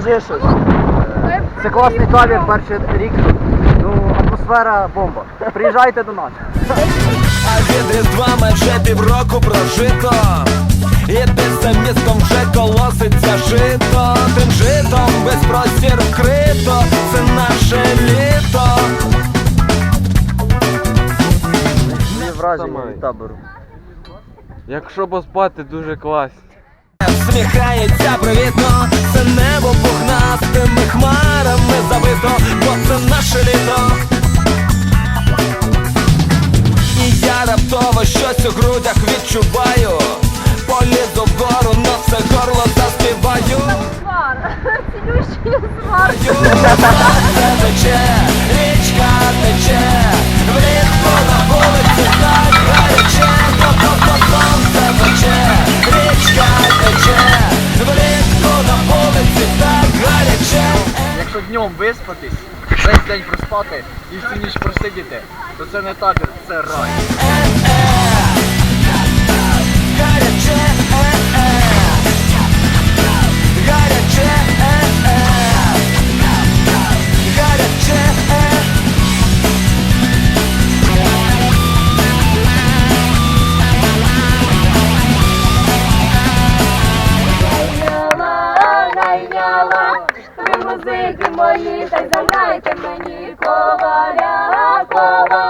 Скажи щось. Це класний табір, перший рік. Ну, атмосфера бомба. Приїжджайте до нас. А від різдва майже півроку прожито І десь за містом вже колоситься жито Тим житом весь простір вкрито Це наше літо враження від табору. Якщо поспати, дуже класно. Всміхається привітно Це небо пухнастими хмарами забито Бо це наше літо І я раптово щось у грудях відчуваю Полізу вгору, на все горло заспіваю Звар. Цілющий звар. Тече, Якщо днем виспатись, весь день проспати і всю ніч просидіти, то це не табір, це рай. Музики мої, та й заграйте мені коваря, коваля.